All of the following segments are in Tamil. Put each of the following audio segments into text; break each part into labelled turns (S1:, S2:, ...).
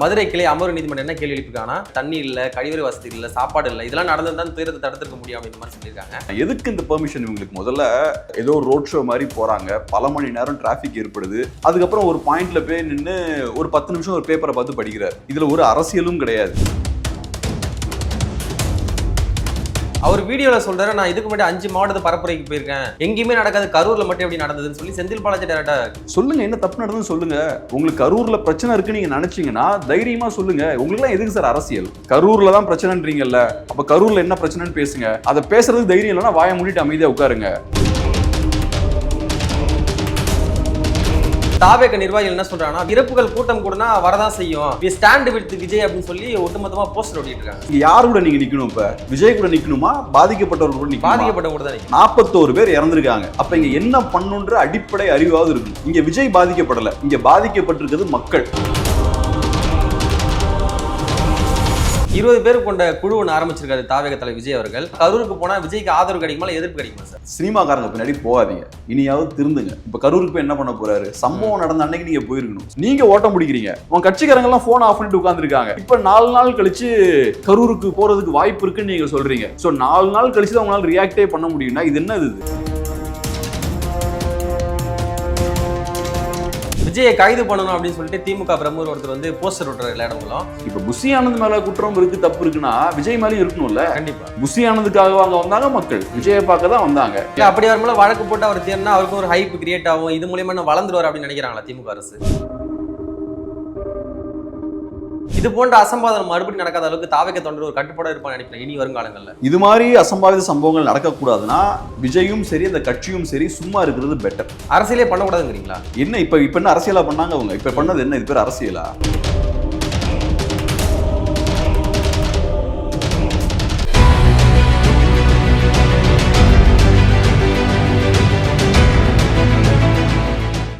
S1: மதுரை கிளை அமர்வு நீதிமன்றம் என்ன கேள்வி எழுப்பிருக்காங்கன்னா தண்ணி இல்லை கழிவறை வசதி இல்லை சாப்பாடு இல்லை இதெல்லாம் நடந்ததுதான் துயரத்தை தடுத்துக்க முடியும் அப்படின்ற மாதிரி சொல்லியிருக்காங்க
S2: எதுக்கு இந்த பெர்மிஷன் இவங்களுக்கு? முதல்ல ஏதோ ஒரு ரோட் ஷோ மாதிரி போறாங்க. பல மணி நேரம் டிராஃபிக் ஏற்படுது. அதுக்கப்புறம் ஒரு பாயிண்ட்ல போய் நின்று ஒரு பத்து நிமிஷம் ஒரு பேப்பரை பார்த்து படிக்கிறார். இதுல ஒரு அரசியலும் கிடையாது.
S1: அவர் வீடியோல சொல்றாரு நான் இதுக்கு முன்னாடி அஞ்சு மாவட்டத்து பரப்புரைக்கு போயிருக்கேன். எங்கேயுமே நடக்காது. கரூர்ல மட்டும் எப்படி நடந்ததுன்னு சொல்லி செந்தில் பாலாஜி டேரக்டா
S2: சொல்லுங்க என்ன தப்பு நடந்ததுன்னு சொல்லுங்க. உங்களுக்கு கரூர்ல பிரச்சனை இருக்கு நீங்க நினைச்சீங்கன்னா தைரியமா சொல்லுங்க. உங்களுக்குலாம் எதுக்கு சார் அரசியல்? கரூர்ல தான் பிரச்சனைன்றீங்கல்ல. அப்ப கரூர்ல என்ன பிரச்சனைன்னு பேசுங்க. அதை பேசுறதுக்கு தைரியம் இல்லைன்னா வாயை மூடிட்டு அமைதியா உட்காருங்க.
S1: தாவேக நிர்வாகிகள் என்ன சொல்றாங்கன்னா இறப்புகள் கூட்டம் கூடனா வரதான் செய்யும். வி ஸ்டாண்ட் வித் விஜய் அப்படின்னு சொல்லி ஒட்டுமொத்தமா போஸ்டர் ஓட்டிட்டு இருக்காங்க.
S2: யார் கூட நீங்க நிக்கணும் இப்ப? விஜய் கூட நிக்கணுமா? பாதிக்கப்பட்டவர் கூட நிக்கணுமா?
S1: பாதிக்கப்பட்டவங்க கூட தான்.
S2: நாற்பத்தோரு பேர் இறந்திருக்காங்க. அப்ப இங்க என்ன பண்ணுன்ற அடிப்படை அறிவாவது இருக்கணும். இங்க விஜய் பாதிக்கப்படல. இங்க பாதிக்கப்பட்டிருக்கிறது மக்கள்.
S1: இருபது பேர் கொண்ட குழு ஒன்று ஆரம்பிச்சிருக்காரு தாவேக தலைவர் விஜய் அவர்கள். கரூருக்கு போனா விஜய்க்கு ஆதரவு கிடைக்குமா இல்ல எதிர்ப்பு கிடைக்குமா சார்?
S2: சினிமாக்காரங்க பின்னாடி போகாதீங்க. இனியாவது திருந்துங்க. இப்ப கரூருக்கு போய் என்ன பண்ண போறாரு? சம்பவம் நடந்த அன்னைக்கு நீங்க போயிருக்கணும். நீங்க ஓட்டம் பிடிக்கிறீங்க உங்க கட்சிக்காரங்க எல்லாம் போன் ஆஃப் பண்ணிட்டு உட்காந்துருக்காங்க இப்ப நாலு நாள் கழிச்சு கரூருக்கு போறதுக்கு வாய்ப்பு இருக்குன்னு நீங்க சொல்றீங்க. சோ நாலு நாள் கழிச்சு தான் உங்களால் ரியாக்டே பண்ண முடியும்னா இது என்னது இது?
S1: விஜயை கைது பண்ணணும் அப்படின்னு சொல்லிட்டு திமுக பிரமுகர் ஒருத்தர் வந்து போஸ்டர் விட்டுறாரு இடங்களும்
S2: இப்ப புஷி ஆனந்த் மேல குற்றம் இருக்கு தப்பு இருக்குன்னா விஜய் மேலயும் இருக்கணும்ல?
S1: கண்டிப்பா.
S2: புஷி ஆனந்துக்காக அங்க வந்தாங்க மக்கள். விஜயை பார்க்க தான் வந்தாங்க.
S1: அப்படி வரும்போது வழக்கு போட்டு அவர் தேர்னா அவருக்கு ஒரு ஹைப் கிரியேட் ஆகும். இது மூலியமா வளர்ந்துருவார் அப்படின்னு நினைக்கிறாங்களா திமுக அரசு? இது போன்ற அசம்பாதம் மறுபடியும் நடக்காத அளவுக்கு தாவக தொண்டர் ஒரு கட்டுப்பாடு இருப்பான்னு நினைக்கிறேன். இனி வருங்காலங்கள்ல
S2: இது மாதிரி அசம்பாவித சம்பவங்கள் நடக்கக்கூடாதுன்னா விஜயும் சரி அந்த கட்சியும் சரி சும்மா இருக்கிறது பெட்டர்
S1: அரசியலே பண்ணக்கூடாதுங்கிறீங்களா?
S2: என்ன இப்ப இப்ப என்ன அரசியலா பண்ணாங்க அவங்க? இப்ப பண்ணது என்ன? இது பேர் அரசியலா?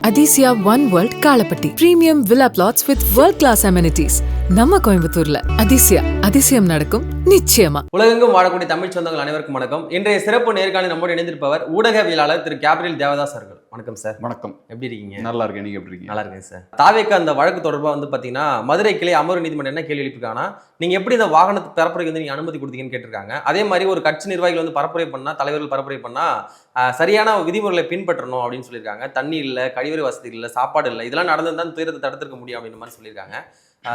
S3: Aditya One World Kalapati Premium villa plots with world-class amenities. நம்ம கோயம்புத்தூர்ல அதிசயா அதிசயம் நடக்கும் நிச்சயமா.
S1: உலகெங்கும் வாழக்கூடிய தமிழ் சொந்தங்கள் அனைவருக்கும் வணக்கம். இன்றைய சிறப்பு நேர்காணல் நம்மோடு இணைந்திருப்பவர் ஊடகவியலாளர் திரு கேப்ரியல் தேவதாஸ் அவர்கள். வணக்கம் சார்.
S2: வணக்கம்.
S1: எப்படி இருக்கீங்க?
S2: நல்லா இருக்கேன். நீங்க எப்படி இருக்கீங்க?
S1: நல்லா இருக்கேன் சார். தாவேக்கு அந்த வழக்கு தொடர்பாக வந்து பார்த்தீங்கன்னா மதுரை கிளை அமர்வு நீதிமன்றம் என்ன கேள்வி எழுப்பிருக்காங்கன்னா நீங்கள் எப்படி இந்த வாகனத்து பரப்புரைக்கு வந்து நீங்கள் அனுமதி கொடுத்தீங்கன்னு கேட்டிருக்காங்க. அதே மாதிரி ஒரு கட்சி நிர்வாகிகள் வந்து பரப்புரை பண்ணால் தலைவர்கள் பரப்புரை பண்ணால் சரியான விதிமுறைகளை பின்பற்றணும் அப்படின்னு சொல்லியிருக்காங்க. தண்ணி இல்லை கழிவறை வசதி இல்லை சாப்பாடு இல்லை இதெல்லாம் நடந்து தான் துயரத்தை தடுத்திருக்க முடியும் அப்படின்ற மாதிரி சொல்லியிருக்காங்க.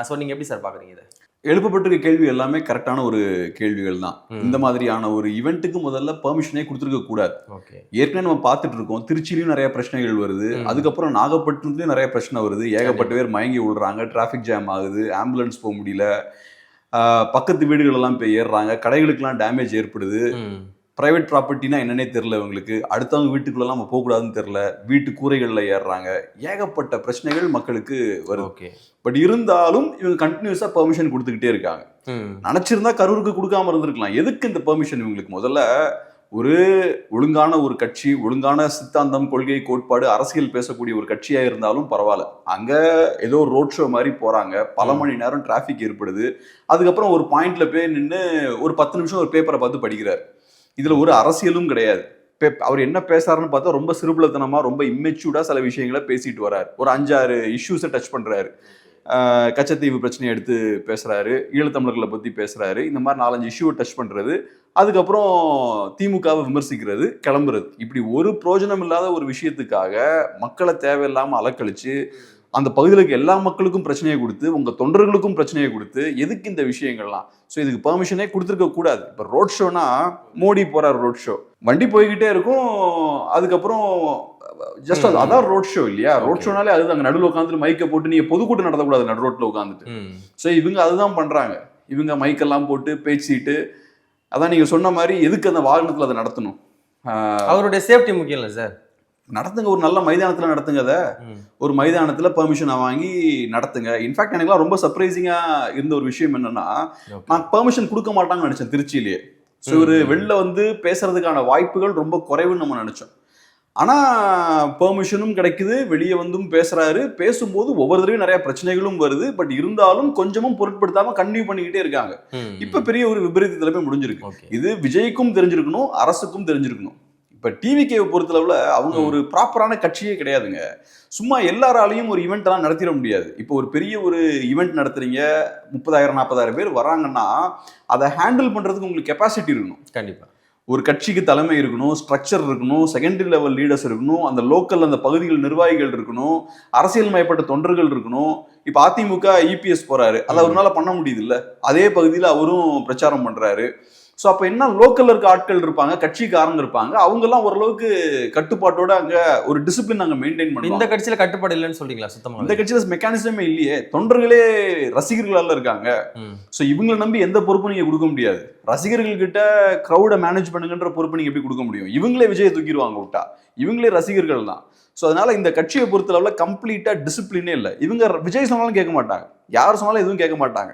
S1: ஸோ நீங்கள் எப்படி சார் பார்க்குறீங்க இதை?
S2: எழுப்பப்பட்டிருக்க கேள்வி எல்லாமே கரெக்டான ஒரு கேள்விகள் தான். இந்த மாதிரியான ஒரு ஈவெண்ட்டுக்கு முதல்ல பெர்மிஷனே கொடுத்துருக்க கூடாது. ஏற்கனவே நம்ம பார்த்துட்டு இருக்கோம். திருச்சியிலயும் நிறைய பிரச்சனைகள் வருது. அதுக்கப்புறம் நாகப்பட்டினத்துலயும் நிறைய பிரச்சனை வருது. ஏகப்பட்ட பேர் மயங்கி விழுறாங்க டிராஃபிக் ஜாம் ஆகுது. ஆம்புலன்ஸ் போக முடியல. பக்கத்து வீடுகள் எல்லாம் போய் ஏறுறாங்க. கடைகளுக்கெல்லாம் டேமேஜ் ஏற்படுது. பிரைவேட் ப்ராப்பர்ட்டினா என்னன்னே தெரில இவங்களுக்கு. அடுத்தவங்க வீட்டுக்குள்ளெல்லாம் நம்ம போகக்கூடாதுன்னு தெரில வீட்டு கூரைகளில் ஏறுறாங்க. ஏகப்பட்ட பிரச்சனைகள் மக்களுக்கு வருது.
S1: ஓகே.
S2: பட் இருந்தாலும் இவங்க கண்டினியூஸாக பெர்மிஷன் கொடுத்துக்கிட்டே இருக்காங்க. நினச்சிருந்தா கரூருக்கு கொடுக்காம இருந்திருக்கலாம். எதுக்கு இந்த பெர்மிஷன் இவங்களுக்கு? முதல்ல ஒரு ஒழுங்கான ஒரு கட்சி ஒழுங்கான சித்தாந்தம் கொள்கை கோட்பாடு அரசியல் பேசக்கூடிய ஒரு கட்சியா இருந்தாலும் பரவாயில்ல. அங்க ஏதோ ஒரு ரோட் ஷோ மாதிரி போறாங்க. பல. மணி நேரம் டிராஃபிக் ஏற்படுது. அதுக்கப்புறம் ஒரு பாயிண்ட்ல போய் நின்று ஒரு பத்து நிமிஷம் ஒரு பேப்பரை பார்த்து படிக்கிறார். இதில் ஒரு அரசியலும் கிடையாது. பே- அவர் என்ன பேசுறாருன்னு பார்த்தா ரொம்ப சிறுபுலத்தனமாக ரொம்ப இம்மெச்சூர்டாக சில விஷயங்களை பேசிட்டு வராரு. ஒரு அஞ்சாறு இஷ்யூஸை டச் பண்ணுறாரு கச்சத்தீவு பிரச்சனையை எடுத்து பேசுகிறாரு ஈழத்தமிழர்களை பற்றி பேசுகிறாரு இந்த மாதிரி நாலஞ்சு இஷ்யூவை டச் பண்ணுறது அதுக்கப்புறம் திமுகவை விமர்சிக்கிறது கிளம்புறது. இப்படி ஒரு பிரோஜனம் இல்லாத ஒரு விஷயத்துக்காக மக்களை தேவையில்லாமல் அலக்கழிச்சு அந்த பகுதியில் இருக்க எல்லா மக்களுக்கும் பிரச்சனையை கொடுத்து உங்க தொண்டர்களுக்கும் பிரச்சனையை கொடுத்து எதுக்கு இந்த விஷயங்கள்லாம்? ஸோ இதுக்கு பெர்மிஷனே கொடுத்துருக்க கூடாது. இப்போ ரோட் ஷோனா மோடி போறார் ரோட் ஷோ வண்டி போய்கிட்டே இருக்கும். அதுக்கப்புறம் ஜஸ்ட் அது. அதான் ரோட் ஷோ இல்லையா? ரோட். ஷோனாலே அது அங்கே நடுவில் உட்காந்துட்டு மைக்கை போட்டு நீங்க பொதுக்கூட்டம் நடத்தக்கூடாது நடு ரோட்ல உட்காந்துட்டு ஸோ இவங்க அதுதான் பண்றாங்க. இவங்க மைக்கெல்லாம் போட்டு பேசிட்டு அதான் நீங்க சொன்ன மாதிரி எதுக்கு அந்த வாகனத்துல அதை நடத்தணும்?
S1: அவருடைய சேஃப்டி முக்கியம் இல்லை சார்
S2: நடத்துங்க ஒரு நல்ல மைதானத்துல நடத்துங்க அதை ஒரு மைதானத்துல பெர்மிஷனை வாங்கி நடத்துங்க. இன்ஃபேக்ட் எனக்குலாம் ரொம்ப சர்ப்ரைசிங்கா இருந்த ஒரு விஷயம் என்னன்னா நான் பெர்மிஷன் கொடுக்க மாட்டாங்கன்னு நினைச்சேன் திருச்சியிலேயே. ஸோ ஒரு. வெளில வந்து பேசுறதுக்கான வாய்ப்புகள் ரொம்ப குறைவுன்னு நம்ம நினைச்சோம். ஆனா பெர்மிஷனும் கிடைக்குது. வெளியே வந்தும் பேசுறாரு. பேசும்போது ஒவ்வொரு தடவையும் நிறைய பிரச்சனைகளும் வருது. பட் இருந்தாலும் கொஞ்சமும் பொருட்படுத்தாம கண்டினியூ பண்ணிக்கிட்டே இருக்காங்க. இப்ப பெரிய ஒரு விபரீதத்துல போய் முடிஞ்சிருக்கு. இது விஜய்க்கும் தெரிஞ்சிருக்கணும் அரசுக்கும் தெரிஞ்சிருக்கணும். இப்ப டிவிகேவை பொறுத்தளவுல அவங்க. ஒரு ப்ராப்பரான கட்சியே கிடையாதுங்க. சும்மா எல்லாராலையும் ஒரு ஈவெண்ட் எல்லாம் நடத்திட முடியாது. இப்போ ஒரு பெரிய ஒரு ஈவெண்ட் நடத்துறீங்க முப்பதாயிரம் நாற்பதாயிரம் பேர் வராங்கன்னா அதை ஹேண்டில் பண்றதுக்கு உங்களுக்கு கெப்பாசிட்டி இருக்கணும்.
S1: கண்டிப்பா.
S2: ஒரு கட்சிக்கு தலைமை இருக்கணும் ஸ்ட்ரக்சர் இருக்கணும் செகண்டரி லெவல் லீடர்ஸ் இருக்கணும் அந்த லோக்கல் அந்த பகுதிகள் நிர்வாகிகள் இருக்கணும் அரசியல் மயப்பட்ட தொண்டர்கள் இருக்கணும். இப்போ அதிமுக இபிஎஸ் போறாரு. அதை அவரால் பண்ண முடியுது இல்ல அதே பகுதியில் அவரும் பிரச்சாரம் பண்றாரு. ஸோ அப்போ என்ன லோக்கல்ல இருக்க ஆட்கள் இருப்பாங்க கட்சிக்காரங்க இருப்பாங்க அவங்கெல்லாம் ஓரளவுக்கு கட்டுப்பாட்டோட அங்க ஒரு டிசிப்ளின் அங்க மெயின்டைன்
S1: இந்த
S2: பண்ணுவாங்க
S1: கட்சியில கட்டுப்பாடு இல்லைன்னு சொல்றீங்களா சுத்தமா?
S2: இந்த கட்சியில மெக்கானிசமே இல்லையே தொண்டர்களே ரசிகர்களால இருக்காங்க. ஸோ இவங்களை நம்பி எந்த பொறுப்பும் நீங்க கொடுக்க முடியாது. ரசிகர்கள் கிட்ட க்ரௌடை மேனேஜ் பண்ணுங்கன்ற பொறுப்பு நீங்க எப்படி கொடுக்க முடியும்? இவங்களே விஜயை தூக்கிடுவாங்க விட்டா. இவங்களே ரசிகர்கள் தான். ஸோ அதனால இந்த கட்சியை பொறுத்தளவுல கம்ப்ளீட்டா டிசிப்ளினே இல்லை. இவங்க விஜய் சொன்னாலும் கேட்க மாட்டாங்க. யார் சொன்னாலும் எதுவும் கேட்க மாட்டாங்க.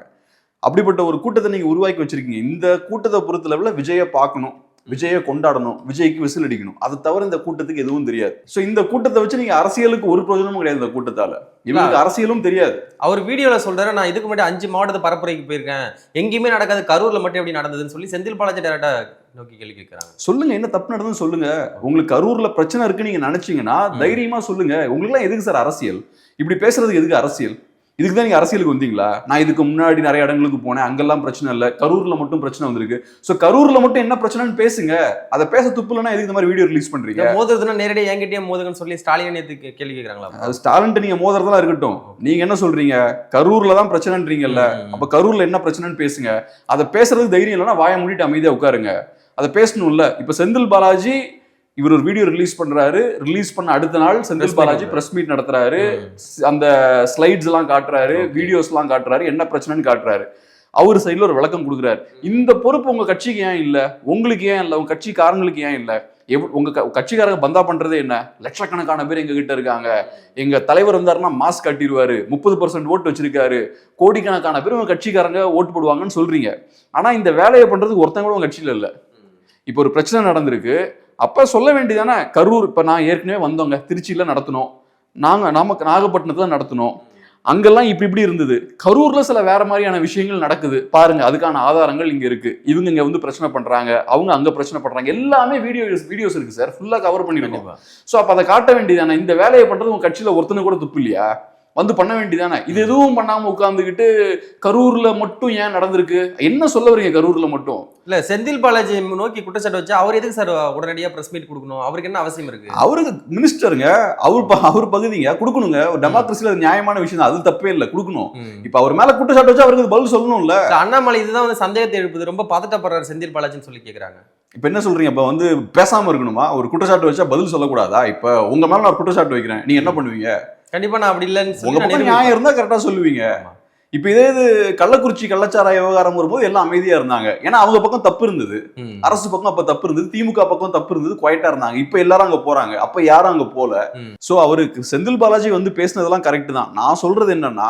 S2: அப்படிப்பட்ட ஒரு கூட்டத்தை நீங்க உருவாக்கி வச்சிருக்கீங்க. இந்த கூட்டத்தை பொறுத்தளவுல விஜயை பார்க்கணும் விஜயை கொண்டாடணும் விஜய்க்கு விசில் அடிக்கணும். அதை தவிர இந்த கூட்டத்துக்கு எதுவும் தெரியாது. ஸோ இந்த கூட்டத்தை வச்சு நீங்க அரசியலுக்கு ஒரு பிரயோஜனமும் கிடையாது இந்த கூட்டத்தால. இவங்களுக்கு அரசியலும் தெரியாது.
S1: அவர் வீடியோல சொல்றாரு நான் இதுக்கு முன்னாடி அஞ்சு மாவட்டத்தை பரப்புரைக்கு போயிருக்கேன். எங்கேயுமே நடக்காது. கரூர்ல மட்டும் எப்படி நடந்ததுன்னு சொல்லி செந்தில் பாலாஜி டேரக்டா நோக்கி கேள்வி கேட்கறாங்க
S2: சொல்லுங்க என்ன தப்பு நடந்ததுன்னு சொல்லுங்க. உங்களுக்கு கரூர்ல பிரச்சனை இருக்கு நீங்க நினைச்சீங்கன்னா. தைரியமா சொல்லுங்க. உங்களுக்குலாம் எதுக்கு சார் அரசியல்? இப்படி பேசுறதுக்கு எதுக்கு அரசியல்? இதுக்கு தான் நீங்க அரசியலுக்கு வந்தீங்களா? நான் இதுக்கு முன்னாடி நிறைய இடங்களுக்கு போனேன். அங்கெல்லாம் பிரச்சனை இல்லை. கரூர்ல மட்டும் பிரச்சனை வந்திருக்கு. சோ கரூர்ல மட்டும் என்ன பிரச்சனைன்னு பேசுங்க. அதை பேச துப்பு இல்லைன்னா எதுக்கு இந்த மாதிரி வீடியோ ரிலீஸ் பண்றீங்க?
S1: இந்த மோதுறதுன்னா நேரடியாக என்கிட்டயே மோதுங்கன்னு சொல்லி ஸ்டாலின் நேத்து கே- கேள்வி கேட்கறாங்களா
S2: அது ஸ்டாலின் நீங்க மோதுறதெல்லாம் இருக்கட்டும். நீங்க என்ன சொல்றீங்க? கரூர்ல தான் பிரச்சனைன்றீங்கல்ல. அப்ப கரூர்ல என்ன பிரச்சனைன்னு பேசுங்க. அதை பேசுறதுக்கு தைரியம் இல்லைன்னா வாயை மூடிட்டு அமைதியா உட்காருங்க. அதை பேசணும்ல. இப்ப செந்தில் பாலாஜி இவர் ஒரு வீடியோ ரிலீஸ் பண்றாரு. ரிலீஸ் பண்ண அடுத்த நாள் செந்தில் பாலாஜி. பிரஸ் மீட் நடத்துறாரு. அந்த ஸ்லைட்ஸ் எல்லாம் காட்டுறாரு. வீடியோஸ் எல்லாம் காட்டுறாரு. என்ன பிரச்சனைன்னு காட்டுறாரு. அவர் சைடுல ஒரு விளக்கம் கொடுக்குறாரு. இந்த பொறுப்பு உங்க கட்சிக்கு ஏன் இல்ல? உங்களுக்கு ஏன் இல்ல? உங்க கட்சிக்காரங்களுக்கு ஏன் இல்ல? எவ்- உங்க கட்சிக்காரங்க பந்தா பண்றதே என்ன? லட்சக்கணக்கான பேர் எங்க கிட்ட இருக்காங்க. எங்க தலைவர் வந்தாருன்னா மாஸ்க் கட்டிடுவாரு. முப்பது பர்சன்ட் ஓட்டு வச்சிருக்காரு. கோடிக்கணக்கான பேர் உங்க கட்சிக்காரங்க ஓட்டு போடுவாங்கன்னு சொல்றீங்க. ஆனா இந்த வேலையை பண்றதுக்கு ஒருத்தங்க கூட உங்க கட்சியில இல்ல. இப்போ ஒரு பிரச்சனை நடந்திருக்கு. அப்ப சொல்ல வேண்டியதானே கரூர் இப்ப நான் ஏற்கனவே வந்தோங்க திருச்சியில நடத்தினோம். நாங்க நமக்கு நாகப்பட்டினத்துல நடத்தினோம். அங்கெல்லாம் இப்படி இப்படி இருந்தது. கரூர்ல சில வேற மாதிரியான விஷயங்கள் நடக்குது. பாருங்க அதுக்கான ஆதாரங்கள் இங்க இருக்கு. இவங்க இங்க வந்து பிரச்சனை பண்றாங்க அவங்க அங்க பிரச்சனை பண்றாங்க. எல்லாமே வீடியோஸ் வீடியோஸ் இருக்கு சார். ஃபுல்லா கவர்
S1: கண்டிப்பா.
S2: சோ அப்ப அதை காட்ட வேண்டியதானே? இந்த வேலையை பண்றது உங்க கட்சியில ஒருத்தனை கூட துப்பு இல்லையா? வந்து பண்ண வேண்டியதானே இது எதுவும் பண்ணாம உட்கார்ந்துகிட்டு கரூர்ல மட்டும் ஏன் நடந்திருக்கு? என்ன சொல்ல வரீங்க கரூர்ல மட்டும்?
S1: இல்ல செந்தில் பாலாஜி நோக்கி குற்றச்சாட்டு வச்சா அவர் எதுக்கு சார் உடனடியா பிரஸ் மீட் கொடுக்கணும்? அவருக்கு என்ன அவசியம் இருக்கு?
S2: அவருக்கு மினிஸ்டருங்க அவர் அவர் பகுதிங்க கொடுக்கணுங்க. ஒரு டெமோக்ரஸில நியாயமான விஷயம் தான். அது தப்பே இல்லை கொடுக்கணும். இப்ப அவர் மேல குற்றச்சாட்டு வச்சா அவருக்கு பதில் சொல்லணும்ல.
S1: இல்ல, அண்ணாமலை இதுதான் வந்து சந்தேகத்தை எழுப்புது. ரொம்ப பதட்டப்படுறாரு செந்தில் பாலாஜின்னு சொல்லி கேக்குறாங்க.
S2: இப்ப என்ன சொல்றீங்க? இப்ப வந்து பேசாம இருக்கணுமா? ஒரு குற்றச்சாட்டு வச்சா பதில் சொல்லக்கூடாதா? இப்ப உங்க மேல நான் குற்றச்சாட்டு வைக்கிறேன். நீங்க என்ன பண்ணுவீங்க?
S1: கண்டிப்பா நான் அப்படி இல்லைன்னு
S2: உங்க பக்கம். நியாயம் இருந்தா கரெக்டா சொல்லுவீங்க. இப்ப இதே இது கள்ளக்குறிச்சி கள்ளச்சாராய விவகாரம் வரும்போது எல்லாம் அமைதியா இருந்தாங்க. ஏன்னா அவங்க பக்கம் தப்பு இருந்தது. அரசு பக்கம் அப்ப தப்பு இருந்தது. திமுக பக்கம் தப்பு இருந்தது. குவைட்டா இருந்தாங்க. இப்ப எல்லாரும் அங்க போறாங்க. அப்ப யாரும் அங்க போல. சோ அவருக்கு செந்தில் பாலாஜி வந்து பேசினதெல்லாம் கரெக்ட் தான். நான் சொல்றது என்னன்னா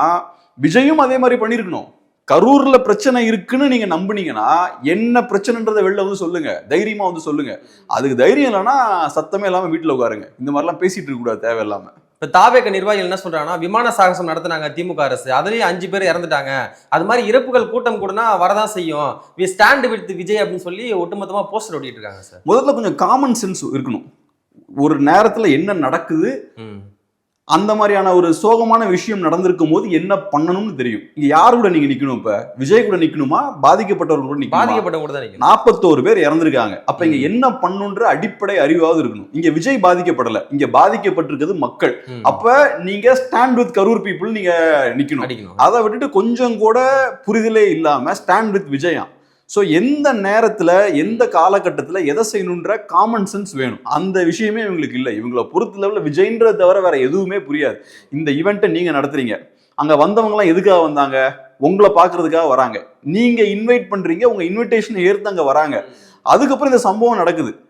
S2: விஜயும் அதே மாதிரி பண்ணிருக்கணும். கரூர்ல பிரச்சனை இருக்குன்னு நீங்க நம்புனீங்கன்னா என்ன பிரச்சனைன்றதை வெளில வந்து சொல்லுங்க. தைரியமா வந்து சொல்லுங்க. அதுக்கு தைரியம் இல்லைன்னா சத்தமே இல்லாம வீட்டுல உட்காருங்க. இந்த மாதிரிலாம் பேசிட்டு இருக்க கூடாது தேவையில்லாம.
S1: இப்ப தாவேக்க நிர்வாகிகள் என்ன சொல்றாங்கன்னா விமான சாகசம் நடத்துனாங்க திமுக அரசு. அதுலயும் அஞ்சு பேர் இறந்துட்டாங்க. அது மாதிரி இறப்புகள் கூட்டம் கூடனா வரதான் செய்யும். வி ஸ்டாண்ட் வித் விஜய் அப்படின்னு சொல்லி ஒட்டுமொத்தமா போஸ்டர் ஓட்டிட்டு இருக்காங்க சார்.
S2: முதல்ல கொஞ்சம் காமன் சென்ஸ் இருக்கணும். ஒரு நேரத்துல என்ன நடக்குது. அந்த மாதிரியான ஒரு சோகமான விஷயம் நடந்திருக்கும் போது என்ன பண்ணணும்னு தெரியும். இங்க யார் கூட நீங்க நிக்கணும் இப்ப? விஜய் கூட நிக்கணுமா? பாதிக்கப்பட்டவர்கள் கூட நிக்கணுமா?
S1: பாதிக்கப்பட்டவங்க கூட தான்
S2: நாற்பத்தோரு பேர் இறந்திருக்காங்க. அப்ப இங்க என்ன பண்ணுன்ற அடிப்படை அறிவாவது இருக்கணும். இங்க விஜய் பாதிக்கப்படல. இங்க பாதிக்கப்பட்டிருக்கிறது மக்கள். அப்ப நீங்க ஸ்டாண்ட் வித் கரூர் பீப்புள் நீங்க நிக்கணும். அதை விட்டுட்டு கொஞ்சம் கூட புரிதலே இல்லாம ஸ்டாண்ட் வித் விஜயா. ஸோ எந்த நேரத்துல எந்த காலகட்டத்துல எதை செய்யணுன்ற காமன் சென்ஸ் வேணும். அந்த விஷயமே இவங்களுக்கு இல்லை. இவங்கள பொறுத்த லெவலில் விஜய்ன்றதை தவிர வேற எதுவுமே புரியாது. இந்த ஈவெண்ட்டை நீங்க நடத்துறீங்க. அங்க வந்தவங்கலாம் எதுக்காக வந்தாங்க? உங்களை பார்க்கறதுக்காக வராங்க. நீங்க இன்வைட் பண்றீங்க. உங்க இன்விடேஷன் ஏற்று அங்க வராங்க. அதுக்கப்புறம் இந்த சம்பவம் நடக்குது.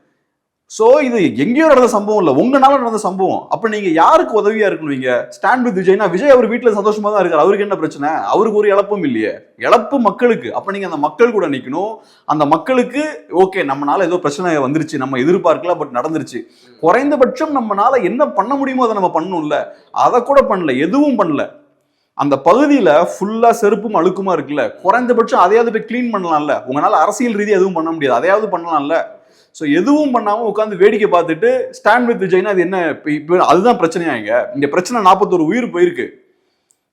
S2: ஸோ இது எங்கேயோ நடந்த சம்பவம் இல்லை. உங்களால நடந்த சம்பவம். அப்போ நீங்க யாருக்கு உதவியா இருக்கணுவீங்க ஸ்டாண்ட் வித் விஜய்னா விஜய் அவர் வீட்டில் சந்தோஷமா தான் இருக்காரு. அவருக்கு என்ன பிரச்சனை? அவருக்கு ஒரு இழப்பும் இல்லையே. இழப்பு மக்களுக்கு. அப்போ நீங்க அந்த மக்கள் கூட நிற்கணும் அந்த மக்களுக்கு ஓகே நம்மளால ஏதோ பிரச்சனை வந்துருச்சு. நம்ம எதிர்பார்க்கல பட் நடந்துருச்சு. குறைந்தபட்சம் நம்மனால என்ன பண்ண முடியுமோ அதை நம்ம பண்ணணும்ல. அதை கூட பண்ணல. எதுவும் பண்ணல. அந்த பகுதியில் ஃபுல்லாக செருப்பும் அழுக்குமா இருக்குல்ல. குறைந்தபட்சம் அதையாவது போய் க்ளீன் பண்ணலாம்ல. உங்களால் அரசியல் ரீதியாக எதுவும் பண்ண முடியாது. அதையாவது பண்ணலாம்ல. ஸோ எதுவும் பண்ணாம உட்காந்து வேடிக்கை பார்த்துட்டு ஸ்டாண்ட் வித் விஜய்னா அது என்ன? இப்ப- அதுதான் பிரச்சனையா இங்க? இங்க பிரச்சனை நாற்பத்தொரு உயிர் போயிருக்கு.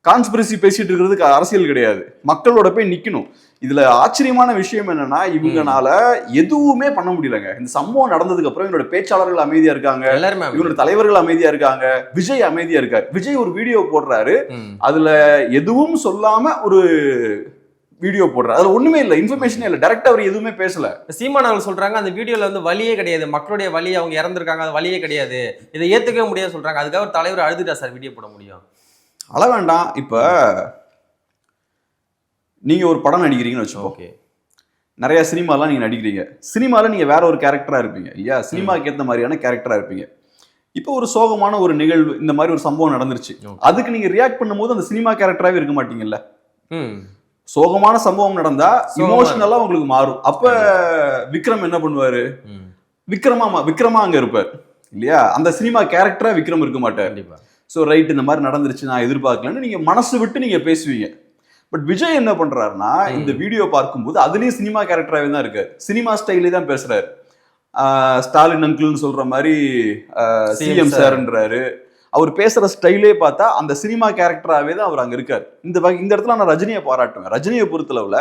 S2: கான்ஸ்பிரசி பேசிட்டு இருக்கிறதுக்கு அரசியல் கிடையாது. மக்களோட போய் நிக்கணும். இதுல ஆச்சரியமான விஷயம் என்னன்னா இவங்கனால எதுவுமே பண்ண முடியலங்க. இந்த சம்பவம் நடந்ததுக்கு அப்புறம் இவனோட பேச்சாளர்கள் அமைதியா இருக்காங்க.
S1: எல்லாருமே.
S2: இவனோட தலைவர்கள் அமைதியா இருக்காங்க. விஜய் அமைதியா இருக்காரு. விஜய் ஒரு வீடியோ போடுறாரு. அதுல எதுவும் சொல்லாம ஒரு வீடியோ போடுறாரு அதுல ஒண்ணுமே இல்ல இன்ஃபர்மேஷனே இல்ல. டைரக்டா அவர் எதுவுமே பேசல.
S1: சீமான் அவர்கள் சொல்றாங்க அந்த வீடியோல வந்து வழியே கிடையாது. மக்களுடைய வழி அவங்க இறந்திருக்காங்க அது வழியே கிடையாது. இதை ஏத்துக்கவே முடியாது சொல்றாங்க. அதுக்காக ஒரு தலைவர் அழுதுட்டா சார் வீடியோ போட முடியும்?
S2: அழ வேண்டாம். இப்ப நீங்க ஒரு படம் நடிக்கிறீங்கன்னு வச்சுக்கோ.
S1: ஓகே.
S2: நிறைய சினிமாலாம் நீங்க நடிக்கிறீங்க. சினிமால நீங்க வேற ஒரு கேரக்டரா இருப்பீங்க. ஐயா சினிமாக்கு ஏத்த மாதிரியான கேரக்டரா இருப்பீங்க. இப்போ ஒரு சோகமான ஒரு நிகழ்வு இந்த மாதிரி ஒரு சம்பவம் நடந்துருச்சு. அதுக்கு நீங்க ரியாக்ட் பண்ணும்போது அந்த சினிமா கேரக்டராகவே இருக்க மாட்டீங்கல்ல? சோகமான சம்பவம் நடந்தா இமோஷனலா உங்களுக்கு மாறும். அப்ப விக்ரம் என்ன பண்ணுவாரு? விக்ரமா விக்ரமா அங்க இருப்பார். இல்லையா? அந்த சினிமா கேரக்டரா விக்ரம் இருக்க மாட்டார். ஸோ ரைட் இந்த மாதிரி நடந்துருச்சு நான் எதிர்பார்க்கலன்னு நீங்க மனசு விட்டு நீங்க பேசுவீங்க. பட் விஜய் என்ன பண்றாருன்னா. இந்த வீடியோ பார்க்கும்போது அதுலயும் சினிமா கேரக்டராகவே தான் இருக்காரு. சினிமா ஸ்டைலே தான் பேசுறாரு. ஸ்டாலின் அங்கிள்னு சொல்ற மாதிரி சிஎம். சார்ன்றாரு அவர் பேசுகிற ஸ்டைலே பார்த்தா அந்த சினிமா கேரக்டராகவே தான் அவர் அங்கே இருக்கார். இந்த வகை இந்த இடத்துல நான் ரஜினியை பாராட்டுவேன். ரஜினியை பொறுத்தளவில்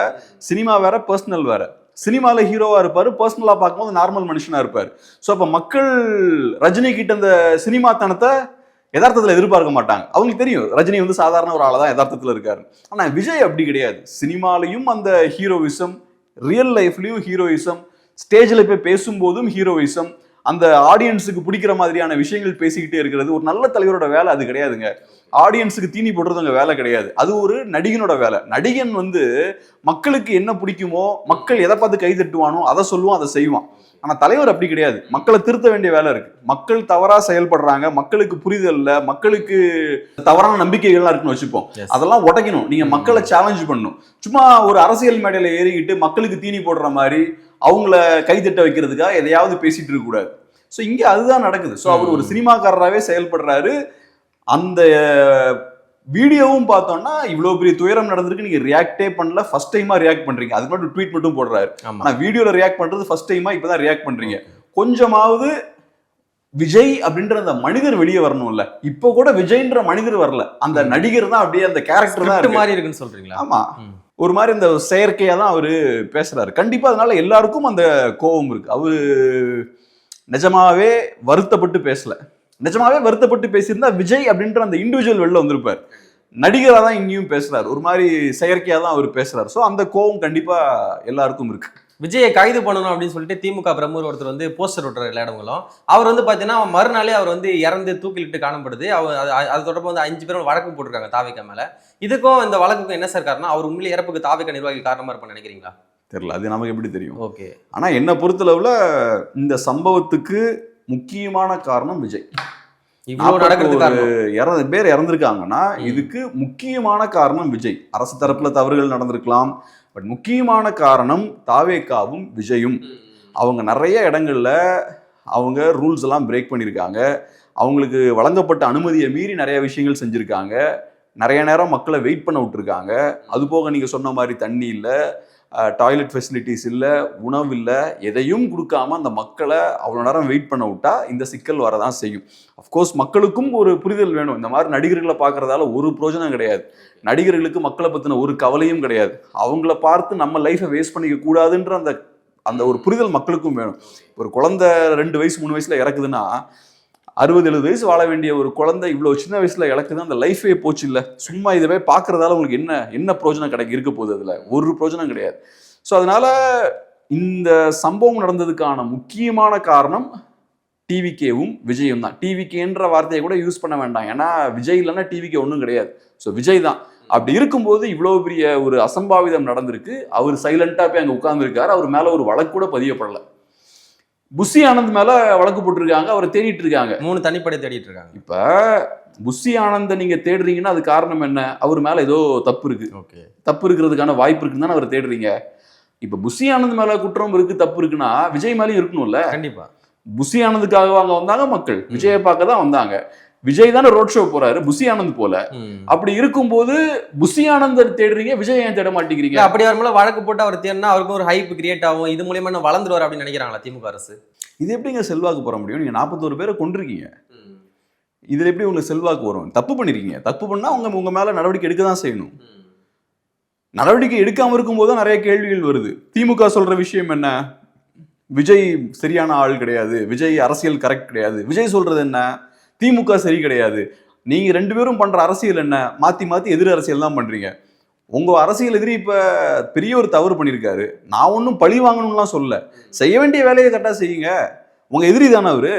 S2: சினிமா வேற பர்சனல் வேற. சினிமாவில் ஹீரோவாக இருப்பார் பர்சனலாக பார்க்கும்போது நார்மல் மனுஷனாக இருப்பார். ஸோ அப்போ மக்கள் ரஜினி கிட்ட அந்த சினிமா தனத்தை எதிர்பார்க்க மாட்டாங்க. அவங்களுக்கு தெரியும் ரஜினி வந்து சாதாரண ஒரு ஆளாக தான் யதார்த்தத்தில் இருக்காரு ஆனால் விஜய் அப்படி கிடையாது. சினிமாலையும் அந்த ஹீரோயிசம் ரியல் லைஃப்லையும் ஹீரோயிசம் ஸ்டேஜில் போய் பேசும்போதும் ஹீரோயிசம் அந்த ஆடியன்ஸுக்கு பிடிக்கிற மாதிரியான விஷயங்கள் பேசிக்கிட்டே இருக்கிறது ஒரு நல்ல தலைவரோட வேலை அது கிடையாதுங்க. ஆடியன்ஸுக்கு தீனி போடுறது அங்க வேலை கிடையாது. அது ஒரு நடிகனோட வேலை. நடிகன் வந்து மக்களுக்கு என்ன பிடிக்குமோ மக்கள் எதை பார்த்து கை தட்டுவானோ அதை சொல்லுவான் அதை செய்வான். ஆனா தலைவர் அப்படி கிடையாது. மக்களை திருத்த வேண்டிய வேலை இருக்கு. மக்கள் தவறா செயல்படுறாங்க மக்களுக்கு புரிதல் இல்ல மக்களுக்கு தவறான நம்பிக்கைகள்லாம் இருக்குன்னு வச்சுப்போம். அதெல்லாம் உடைக்கணும். நீங்க மக்களை சேலஞ்ச் பண்ணணும். சும்மா ஒரு அரசியல் மேடையில ஏறிக்கிட்டு மக்களுக்கு தீனி போடுற மாதிரி அவங்கள கைதட்ட வைக்கிறதுக்காக எதையாவது பேசிட்டு இருக்க கூடாது. ஸோ இங்க அதுதான் நடக்குது. ஸோ அவர் ஒரு சினிமாக்காரராகவே செயல்படுறாரு. அந்த வீடியோவும் பார்த்தோம்னா இவ்வளவு பெரிய துயரம் நடந்திருக்கு. நீங்க ரியாக்டே பண்ணல. ஃபர்ஸ்ட் டைமா ரியாக்ட் பண்றீங்க. அது மட்டும் ட்வீட் மட்டும் போடுறாரு.
S1: ஆமா.
S2: ஆனா வீடியோல ரியாக்ட் பண்றது ஃபர்ஸ்ட் டைமா இப்பதான் ரியாக்ட் பண்றீங்க. கொஞ்சமாவது விஜய் அப்படின்ற அந்த மனிதர் வெளியே வரணும்ல. இப்போ கூட விஜய்ன்ற மனிதர் வரல. அந்த. நடிகர் தான் அப்படியே அந்த கேரக்டர் தான்.
S1: மாதிரி இருக்குன்னு சொல்றீங்களா?
S2: ஆமா. ஒரு மாதிரி இந்த செயற்கையாக தான் அவர் பேசுகிறாரு கண்டிப்பாக அதனால எல்லாருக்கும் அந்த கோபம் இருக்குது அவர் நிஜமாவே வருத்தப்பட்டு பேசலை. நிஜமாவே வருத்தப்பட்டு பேசியிருந்தா விஜய் அப்படின்ற அந்த இண்டிவிஜுவல் வெளில வந்திருப்பார். நடிகராக தான் இங்கேயும் பேசுகிறார் ஒரு மாதிரி செயற்கையாக தான் அவர் பேசுகிறார் ஸோ அந்த கோபம் கண்டிப்பாக எல்லாருக்கும் இருக்குது
S1: விஜயை கைது பண்ணணும் அப்படின்னு சொல்லிட்டு திமுக பிரமுகர் ஒருத்தர் வந்து போஸ்டர் விட்டுறாரு எல்லா அவர் வந்து பார்த்தீங்கன்னா மறுநாளே அவர் வந்து இறந்து தூக்கிலிட்டு காணப்படுது. அவர் அது அது தொடர்பு வந்து அஞ்சு பேரும் வழக்கு போட்டிருக்காங்க தாவிக்க மேல. இதுக்கும் இந்த வழக்குக்கும் என்ன சார் காரணம்? அவர் உண்மையிலே இறப்புக்கு தாவிக்க நிர்வாகிகள் காரணமா இருப்பான்னு நினைக்கிறீங்களா?
S2: தெரியல. அது நமக்கு எப்படி தெரியும்?
S1: ஓகே.
S2: ஆனா என்ன பொறுத்தளவுல இந்த சம்பவத்துக்கு முக்கியமான காரணம் விஜய். இறந்த பேர் இறந்திருக்காங்கன்னா. இதுக்கு முக்கியமான காரணம் விஜய். அரசு தரப்புல தவறுகள் நடந்திருக்கலாம். பட் முக்கியமான காரணம் தாவேக்காவும் விஜயும். அவங்க நிறைய இடங்களில் அவங்க ரூல்ஸ் எல்லாம் பிரேக் பண்ணியிருக்காங்க. அவங்களுக்கு வழங்கப்பட்ட அனுமதியை மீறி நிறைய விஷயங்கள் செஞ்சுருக்காங்க. நிறைய நேரம் மக்களை வெயிட் பண்ண விட்டுருக்காங்க. அது போக நீங்கள் சொன்ன மாதிரி தண்ணி இல்லை டாய்லெட் ஃபெசிலிட்டிஸ் இல்லை உணவு இல்லை எதையும் கொடுக்காம அந்த மக்களை அவ்வளோ நேரம் வெயிட் பண்ண விட்டா இந்த சிக்கல் வரதான் செய்யும். அஃப்கோர்ஸ் மக்களுக்கும் ஒரு புரிதல் வேணும். இந்த மாதிரி நடிகர்களை பார்க்குறதால ஒரு பிரயோஜனம் கிடையாது. நடிகர்களுக்கு மக்களை பற்றின ஒரு கவலையும் கிடையாது. அவங்கள பார்த்து நம்ம லைஃப்பை வேஸ்ட் பண்ணிக்க கூடாதுன்ற அந்த அந்த ஒரு புரிதல் மக்களுக்கும் வேணும். ஒரு குழந்தை ரெண்டு வயசு மூணு வயசில் இறக்குதுன்னா அறுபது எழுபது வயசு வாழ வேண்டிய ஒரு குழந்தை இவ்வளோ சின்ன வயசில் இழக்குது அந்த லைஃபே போச்சு இல்லை. சும்மா இதுவே பார்க்குறதால உங்களுக்கு என்ன என்ன பிரோஜனம் கிடைக்க இருக்க போகுது அதில்? ஒரு பிரோஜனம் கிடையாது. ஸோ அதனால் இந்த சம்பவம் நடந்ததுக்கான முக்கியமான காரணம் டிவிகேவும் விஜயும் தான். டிவிகேன்ற வார்த்தையை கூட யூஸ் பண்ண வேண்டாம். ஏன்னா விஜய் இல்லைன்னா டிவிகே ஒன்றும் கிடையாது. ஸோ விஜய் தான். அப்படி இருக்கும்போது இவ்வளோ பெரிய ஒரு அசம்பாவிதம் நடந்திருக்கு. அவர் சைலண்ட்டாக போய் அங்கே உட்காந்துருக்காரு அவர் மேலே ஒரு வழக்கு கூட பதியப்படலை. புஷி ஆனந்த் மேல வழக்கு போட்டிருக்காங்க அவரை தேடிட்டு இருக்காங்க
S1: மூணு தனிப்படை தேடிட்டு இருக்காங்க
S2: இப்ப புஷி ஆனந்த நீங்க தேடுறீங்கன்னா அது காரணம் என்ன? அவர் மேல ஏதோ தப்பு இருக்கு.
S1: ஓகே.
S2: தப்பு இருக்கிறதுக்கான வாய்ப்பு இருக்குன்னு தானே அவர் தேடுறீங்க. இப்ப புஷி ஆனந்த் மேல குற்றம் இருக்கு தப்பு இருக்குன்னா விஜய் மேலயும் இருக்கணும்ல?
S1: கண்டிப்பா.
S2: புஷி ஆனந்துக்காக அங்க வந்தாங்க மக்கள். விஜயை பார்க்க தான் வந்தாங்க. விஜய் தானே ரோட் ஷோ போறாரு புசி ஆனந்த் போல. அப்படி இருக்கும்போது புசி ஆனந்தர் தேடுறீங்க விஜய் ஏன் தேட மாட்டேங்கிறீங்க?
S1: அப்படி வரும்போது வழக்கு போட்டு அவர் தேடினா அவருக்கும் ஒரு ஹைப் கிரியேட் ஆகும். இது மூலியமா இன்னும் வளர்ந்துருவார் அப்படின்னு நினைக்கிறாங்களா திமுக அரசு?
S2: இது எப்படிங்க செல்வாக்கு போற முடியும்? நீங்க நாற்பத்தோரு பேரை கொண்டிருக்கீங்க இதுல எப்படி உங்களுக்கு செல்வாக்கு வரும்? தப்பு பண்ணிருக்கீங்க. தப்பு பண்ணா உங்க உங்க மேல நடவடிக்கை எடுக்க தான் செய்யணும். நடவடிக்கை எடுக்காம இருக்கும்போது தான் நிறைய கேள்விகள் வருது. திமுக சொல்ற விஷயம் என்ன? விஜய் சரியான ஆள் கிடையாது. விஜய் அரசியல் கரெக்ட் கிடையாது. விஜய் சொல்றது என்ன? திமுக சரி கிடையாது. நீங்கள் ரெண்டு பேரும் பண்ணுற அரசியல் என்ன? மாற்றி மாற்றி எதிர் அரசியல் தான் பண்ணுறீங்க உங்கள் அரசியல் எதிரி இப்போ பெரிய ஒரு தவறு பண்ணியிருக்காரு நான் ஒன்றும் பழி வாங்கணும்லாம் சொல்ல செய்ய வேண்டிய வேலையை கரெக்டாக செய்யுங்க. உங்கள் எதிரி தானே அவர்?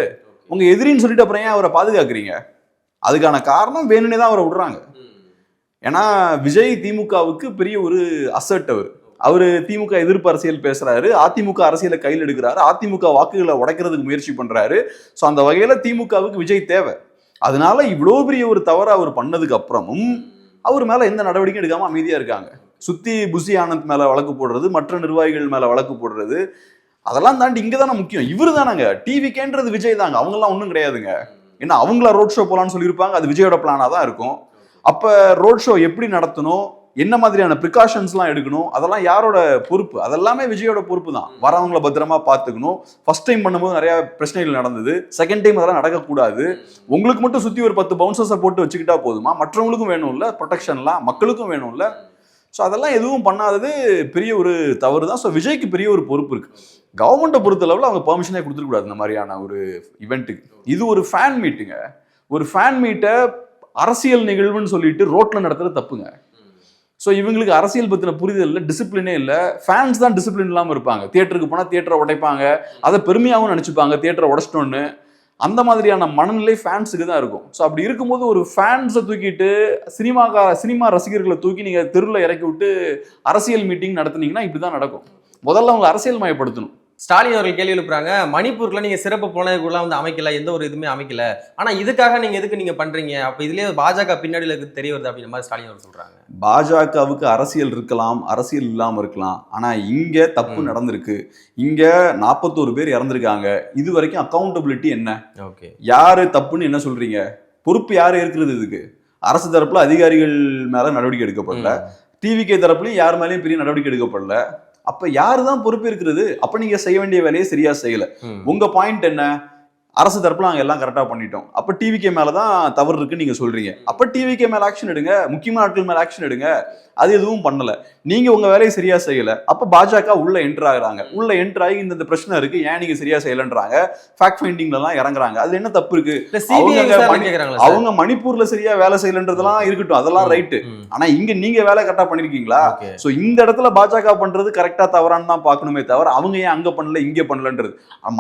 S2: உங்கள் எதிரின்னு சொல்லிட்டு அப்புறம் ஏன் அவரை பாதுகாக்கிறீங்க? அதுக்கான காரணம் வேணும்னே தான் அவரை விடுறாங்க. ஏன்னா விஜய் திமுகவுக்கு பெரிய ஒரு அசட் அவர். அவர் திமுக எதிர்ப்பு அரசியல் பேசுறாரு அதிமுக அரசியலை கையில் எடுக்கிறாரு அதிமுக வாக்குகளை உடைக்கிறதுக்கு முயற்சி பண்றாரு. ஸோ அந்த வகையில திமுகவுக்கு விஜய் தேவை. அதனால இவ்வளோ பெரிய ஒரு தவறை அவர் பண்ணதுக்கு அப்புறமும் அவர் மேல எந்த நடவடிக்கையும் எடுக்காம அமைதியா இருக்காங்க. சுத்தி புசி ஆனந்த் மேல வழக்கு போடுறது மற்ற நிர்வாகிகள் மேல வழக்கு போடுறது அதெல்லாம் தாண்டி இங்கே தானே முக்கியம். இவர் தானங்க. டிவிக்கேன்றது விஜய் தாங்க. அவங்கெல்லாம் ஒன்றும் கிடையாதுங்க. ஏன்னா அவங்கள ரோட் ஷோ போகலான்னு சொல்லியிருப்பாங்க. அது விஜயோட பிளானாக தான் இருக்கும். அப்போ ரோட் ஷோ எப்படி நடத்தணும்? என்ன மாதிரியான ப்ரிகாஷன்ஸ்லாம் எடுக்கணும்? அதெல்லாம் யாரோட பொறுப்பு? அதெல்லாமே விஜயோட பொறுப்பு தான் வரவங்கள பத்திரமா பார்த்துக்கணும். ஃபர்ஸ்ட் டைம் பண்ணும்போது நிறைய பிரச்சனைகள் நடந்தது. செகண்ட் டைம் அதெல்லாம் நடக்கக்கூடாது. உங்களுக்கு மட்டும் சுத்தி ஒரு பத்து பவுன்சர்ஸை போட்டு வச்சுக்கிட்டா போதுமா? மற்றவங்களுக்கும் வேணும்ல? ப்ரொடெக்ஷன்லாம் மக்களுக்கும் வேணும்ல? ஸோ அதெல்லாம் எதுவும் பண்ணாதது பெரிய ஒரு தவறு தான் ஸோ விஜய்க்கு பெரிய ஒரு பொறுப்பு இருக்கு. கவர்மெண்ட்டை பொறுத்தளவில் அவங்க பெர்மிஷனே கொடுத்துருக்கூடாது இந்த மாதிரியான ஒரு இவெண்ட்டுக்கு இது ஒரு ஃபேன் மீட்டுங்க ஒரு ஃபேன் மீட்டை அரசியல் நிகழ்வுன்னு சொல்லிட்டு ரோட்ல நடத்துறது தப்புங்க. ஸோ இவங்களுக்கு அரசியல் பற்றின புரிதல் இல்லை டிசிப்ளினே இல்லை. ஃபேன்ஸ் தான் டிசிப்ளின் இல்லாமல் இருப்பாங்க. தியேட்டருக்கு போனால் தியேட்டரை உடைப்பாங்க. அதை பெருமையாகவும் நினச்சிப்பாங்க தியேட்டரை உடைச்சிட்டோன்னு. அந்த மாதிரியான மனநிலை ஃபேன்ஸுக்கு தான் இருக்கும். ஸோ அப்படி இருக்கும்போது ஒரு ஃபேன்ஸை தூக்கிட்டு சினிமாக்கா சினிமா ரசிகர்களை தூக்கி நீங்கள் தெருவில் இறக்கி விட்டு அரசியல் மீட்டிங் நடத்துனீங்கன்னா இப்படி தான் நடக்கும். முதல்ல அவங்க அரசியல் மயப்படுத்தணும்.
S1: ஸ்டாலின் அவர்கள் கேள்வி எழுப்புறாங்க மணிப்பூர்ல நீங்க சிறப்பு புலனாய்வுலாம் வந்து அமைக்கல எந்த ஒரு இதுவுமே அமைக்கல. ஆனா இதுக்காக நீங்க எதுக்கு நீங்க பண்றீங்க? அப்ப இதுலயே பாஜக பின்னாடி இருக்கு தெரிய வருது அப்படின்ற மாதிரி ஸ்டாலின் அவர் சொல்றாங்க.
S2: பாஜகவுக்கு அரசியல் இருக்கலாம் அரசியல் இல்லாம இருக்கலாம். ஆனா இங்க தப்பு. நடந்திருக்கு. இங்க நாற்பத்தோரு பேர் இறந்திருக்காங்க. இது வரைக்கும் அக்கௌண்டபிலிட்டி என்ன?
S1: ஓகே.
S2: யாரு தப்புன்னு என்ன சொல்றீங்க? பொறுப்பு யாரு இருக்கிறது இதுக்கு? அரசு தரப்புல அதிகாரிகள் மேல நடவடிக்கை எடுக்கப்படல. டிவிகே தரப்புலயும் யார் மேலயும் பெரிய நடவடிக்கை எடுக்கப்படல. அப்ப யாரு தான் பொறுப்பு இருக்கிறது? அப்ப நீங்க செய்ய வேண்டிய வேலையை சரியா செய்யல. உங்க பாயிண்ட் என்ன? அரசு தரப்புல நாங்க எல்லாம் கரெக்டா பண்ணிட்டோம். அப்ப டிவிகே மேலதான் தவறு இருக்குன்னு நீங்க சொல்றீங்க. அப்ப டிவிகே மேல ஆக்ஷன் எடுங்க. முக்கியமான ஆட்கள் மேல ஆக்ஷன் எடுங்க. அது எதுவும் பண்ணல. நீங்க உங்க வேலையை சரியா செய்யல. அப்ப பாஜக உள்ள என்டர் ஆகுறாங்க. உள்ள என்டர் ஆகி இந்த பிரச்சனை இருக்கு. ஏன் நீங்க சரியா செய்யலன்றாங்க. ஃபேக்ட் ஃபைண்டிங்ல எல்லாம் இறங்குறாங்க. அதுல என்ன தப்பு இருக்கு?
S1: இல்ல சிபிஐ
S2: அவங்க மணிப்பூர்ல சரியா வேலை செய்யலன்றதெல்லாம் இருக்கட்டும். அதெல்லாம் ரைட்டு
S1: ம்,
S2: ஆனா இங்க நீங்க வேலை கரெக்டா பண்ணிருக்கீங்களா?
S1: ஓகே.
S2: சோ இந்த இடத்துல பாஜக பண்றது கரெக்டா தவறான்னு தான் பார்க்கணுமே தவிர அவங்க ஏன் அங்க பண்ணல இங்க பண்ணலன்றது?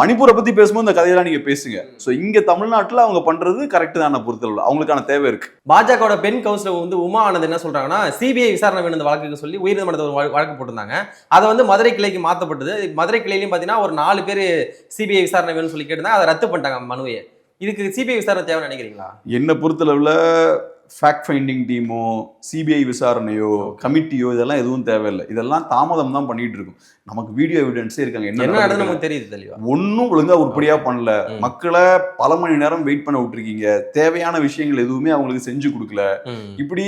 S2: மணிப்பூரை பத்தி பேசும்போது இந்த கதையெல்லாம் நீங்க பேசுங்க. சோ இங்க தமிழ்நாட்டுல அவங்க பண்றது கரெக்ட் தான் பொறுத்தளவு. அவங்களுக்கான தேவை இருக்கு.
S1: பாஜகவோட பெண் கவுன்சிலர் வந்து உமா ஆனந்த் என்ன சொல்றாங்கன்னா சிபிஐ விசாரணை வேணும் வழக்குக்கு சொல்லி உயர்நீதிமன்றத்தில் ஒரு வழ- வழக்கு போட்டிருந்தாங்க. அதை வந்து மதுரை கிளைக்கு மாத்தப்பட்டது. மதுரை கிளையிலையும் பாத்தீங்கன்னா ஒரு நாலு பேர் சிபிஐ விசாரணை வேணும்னு சொல்லி கேட்டிருந்தாங்க. அதை ரத்து பண்ணிட்டாங்க மனுவை இதுக்கு சிபிஐ விசாரணை தேவைன்னு நினைக்கிறீங்களா?
S2: என்ன பொறுத்தளவுல ஃபேக்ட் ஃபைண்டிங் டீமோ சிபிஐ விசாரணையோ கமிட்டியோ இதெல்லாம் எதுவும் தேவையில்லை. இதெல்லாம் தாமதம் தான் பண்ணிட்டு இருக்கும். நமக்கு வீடியோ எவிடன்ஸே இருக்காங்க.
S1: என்ன நமக்கு தெரியுது தெளிவா?
S2: ஒன்றும் ஒழுங்கா உருப்படியா பண்ணல. மக்களை பல மணி நேரம் வெயிட் பண்ண விட்டுருக்கீங்க. தேவையான விஷயங்கள் எதுவுமே அவங்களுக்கு செஞ்சு கொடுக்கல. இப்படி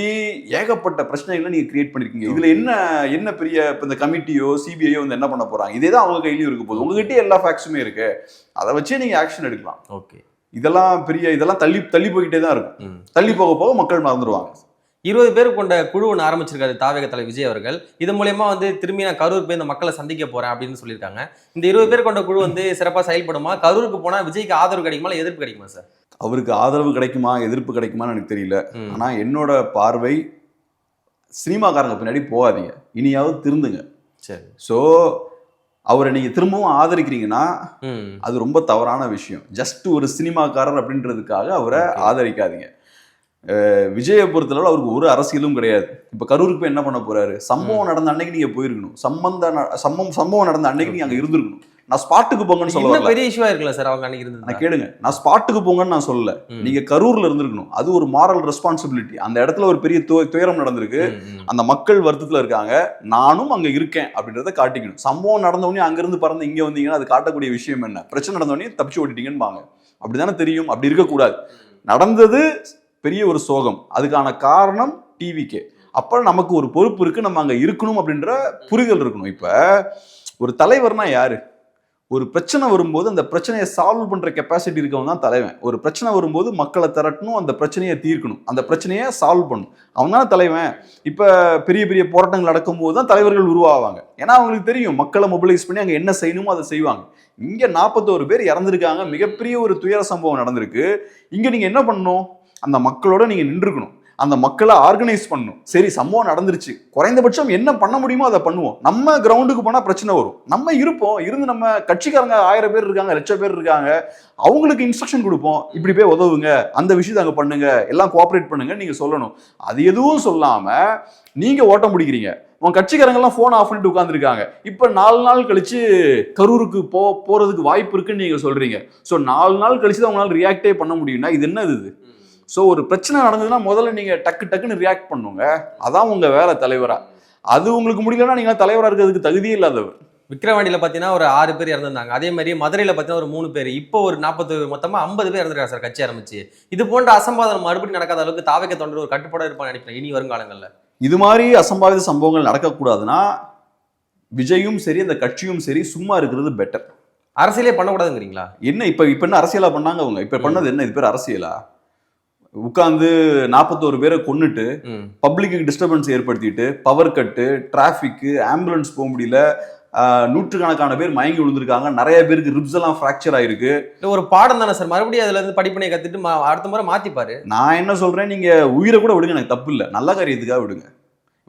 S2: ஏகப்பட்ட பிரச்சனைகளை நீங்க கிரியேட் பண்ணிருக்கீங்க. இதுல என்ன என்ன பெரிய இப்ப இந்த கமிட்டியோ சிபிஐயோ வந்து என்ன பண்ண போறாங்க? இதே தான் அவங்க கையிலயும் இருக்க போகுது. உங்ககிட்ட எல்லா ஃபேக்ட்ஸுமே இருக்கு. அதை வச்சே நீங்க ஆக்ஷன் எடுக்கலாம்.
S1: ஓகே
S2: இதெல்லாம் பெரிய இதெல்லாம் தள்ளி தள்ளி போய்கிட்டே தான் இருக்கும். தள்ளி போக போக மக்கள் மறந்துடுவாங்க.
S1: இருபது பேர் கொண்ட குழு ஒன்று ஆரம்பிச்சிருக்காரு தாவேக தலைவர் விஜய் அவர்கள். இது மூலயமா வந்து திரும்பி நான் கரூர் போய் இந்த மக்களை சந்திக்க போறேன் அப்படின்னு சொல்லியிருக்காங்க. இந்த இருபது பேர் கொண்ட குழு வந்து சிறப்பா செயல்படுமா? கரூருக்கு போனா விஜய்க்கு ஆதரவு கிடைக்குமா இல்ல எதிர்ப்பு கிடைக்குமா சார்?
S2: அவருக்கு ஆதரவு கிடைக்குமா எதிர்ப்பு கிடைக்குமான்னு எனக்கு தெரியல.
S1: ம்.
S2: ஆனா என்னோட பார்வை சினிமாக்காரங்க பின்னாடி போகாதீங்க. இனியாவது திருந்துங்க.
S1: சரி.
S2: ஸோ அவரை நீங்க திரும்பவும் ஆதரிக்கிறீங்கன்னா அது ரொம்ப தவறான விஷயம். ஜஸ்ட் ஒரு சினிமாக்காரர் அப்படின்றதுக்காக அவரை. ஆதரிக்காதீங்க. விஜயை பொறுத்தளவு அவருக்கு ஒரு அரசியலும் கிடையாது. இப்ப கரூருக்கு போய் என்ன பண்ண போறாரு? சம்பவம் நடந்த அன்னைக்கு நீங்க போயிருக்கணும். சம்பந்த சம்பவம் சம்பவம் நடந்த அன்னைக்கு நீங்க அங்க இருந்திருக்கணும். நான் ஸ்பாட்டுக்கு போங்கன்னு சொல்ல
S1: பெரிய இஷ்யூவா இருக்குல்ல சார் அவங்க அன்னைக்கு
S2: நான் கேளுங்க. நான் ஸ்பாட்டுக்கு போங்கன்னு நான் சொல்லல. நீங்க கரூர்ல இருந்திருக்கணும். அது ஒரு மாரல் ரெஸ்பான்சிபிலிட்டி அந்த இடத்துல ஒரு பெரிய துயரம் நடந்திருக்கு. அந்த மக்கள் வருத்தத்துல இருக்காங்க. நானும் அங்க இருக்கேன் அப்படின்றத காட்டிக்கணும். சம்பவம் நடந்த உடனே அங்க இருந்து பறந்து இங்க வந்தீங்கன்னா அது காட்டக்கூடிய விஷயம் என்ன? பிரச்சனை நடந்த உடனே தப்பிச்சு ஓட்டிட்டீங்கன்னு அப்படிதானே தெரியும். அப்படி இருக்கக்கூடாது. நடந்தது பெரிய ஒரு சோகம். அதுக்கான காரணம் டிவிக்கே அப்ப நமக்கு ஒரு பொறுப்பு இருக்கு. நம்ம அங்க இருக்கணும் அப்படின்ற புரிதல் இருக்கணும். இப்ப ஒரு தலைவர்னா யாரு? ஒரு பிரச்சனை வரும்போது அந்த பிரச்சனையை சால்வ் பண்ணுற கெப்பாசிட்டி இருக்கவன் தான் தலைவன். ஒரு பிரச்சனை வரும்போது மக்களை திரட்டணும் அந்த பிரச்சனையை தீர்க்கணும். அந்த பிரச்சனையை சால்வ் பண்ணணும். அவன் தான் தலைவன். இப்போ பெரிய பெரிய போராட்டங்கள் நடக்கும்போது தான் தலைவர்கள் உருவாவாங்க. ஏன்னா அவங்களுக்கு தெரியும் மக்களை மொபிலைஸ் பண்ணி அங்கே என்ன செய்யணுமோ அதை செய்வாங்க. இங்கே நாற்பத்தோரு பேர் இறந்துருக்காங்க. மிகப்பெரிய ஒரு துயர சம்பவம் நடந்திருக்கு. இங்கே நீங்கள் என்ன பண்ணணும்? அந்த மக்களோட நீங்கள் நின்றுக்கணும். அந்த மக்களை ஆர்கனைஸ் பண்ணும். சரி சம்பவம் நடந்துருச்சு. குறைந்தபட்சம் என்ன பண்ண முடியுமோ அதை பண்ணுவோம். நம்ம கிரவுண்டுக்கு போனால் பிரச்சனை வரும். நம்ம இருப்போம். இருந்து நம்ம கட்சிக்காரங்க ஆயிரம் பேர் இருக்காங்க லட்சம் பேர் இருக்காங்க. அவங்களுக்கு இன்ஸ்ட்ரக்ஷன் கொடுப்போம். இப்படி போய் உதவுங்க. அந்த விஷயத்தை அங்கே பண்ணுங்க. எல்லாம் கோஆப்ரேட் பண்ணுங்க. நீங்கள் சொல்லணும். அது எதுவும் சொல்லாமல் நீங்கள் ஓட்டம் பிடிக்கிறீங்க. உன் கட்சிக்காரங்கெல்லாம் ஃபோன் ஆஃப் பண்ணிட்டு உட்காந்துருக்காங்க இப்போ நாலு நாள் கழிச்சு கரூருக்கு போ போகிறதுக்கு வாய்ப்பு இருக்குன்னு நீங்கள் சொல்கிறீங்க ஸோ நாலு நாள் கழிச்சு தான் உங்களால் ரியாக்டே பண்ண முடியும்னா இது என்னது இது? ஸோ ஒரு பிரச்சனை நடந்ததுன்னா முதல்ல நீங்க டக்கு டக்குன்னு ரியாக்ட் பண்ணுங்க. அதான் உங்க வேலை தலைவரா. அது உங்களுக்கு முடியலன்னா நீங்க தலைவரா இருக்கிறதுக்கு தகுதியே இல்லாதவர்.
S1: விக்கிரவாண்டியில பாத்தீங்கன்னா ஒரு ஆறு பேர் இறந்திருந்தாங்க. அதே மாதிரி மதுரையில பாத்தீங்கன்னா ஒரு மூணு பேர். இப்போ ஒரு நாற்பது மொத்தமா ஐம்பது பேர் இறந்துருக்காங்க சார் கட்சி ஆரம்பிச்சு. இது போன்ற அசம்பாதம் மறுபடியும் நடக்காத அளவுக்கு தாவக்க தொண்டர் ஒரு கட்டுப்பாடு இருப்பான்னு நினைக்கிறேன். இனி வருங்காலங்கள்ல
S2: இது மாதிரி அசம்பாவித சம்பவங்கள் நடக்கக்கூடாதுன்னா விஜயும் சரி அந்த கட்சியும் சரி சும்மா இருக்கிறது பெட்டர்
S1: அரசியலே பண்ணக்கூடாதுங்கிறீங்களா?
S2: என்ன இப்ப இப்ப என்ன அரசியலா பண்ணாங்க அவங்க? இப்ப பண்ணது என்ன? இது பேர் அரசியலா? உட்கார்ந்து நாற்பத்தோரு பேரை கொன்னுட்டு
S1: ம்.
S2: பப்ளிக்கு டிஸ்டர்பன்ஸ் ஏற்படுத்திட்டு பவர் கட்டு டிராஃபிக்கு ஆம்புலன்ஸ் போக முடியல நூற்றுக்கணக்கான பேர் மயங்கி விழுந்திருக்காங்க. நிறைய பேருக்கு ரிப்ஸ் எல்லாம் ஃப்ராக்சர் ஆயிருக்கு.
S1: ஒரு பாடம் தானே சார்? மறுபடியும் அதுல இருந்து படிப்பினை கத்துட்டு மா- அடுத்த முறை மாத்திப்பாரு.
S2: நான் என்ன சொல்றேன் நீங்க உயிரை கூட விடுங்க எனக்கு தப்பு இல்லை. நல்ல காரியத்துக்காக விடுங்க.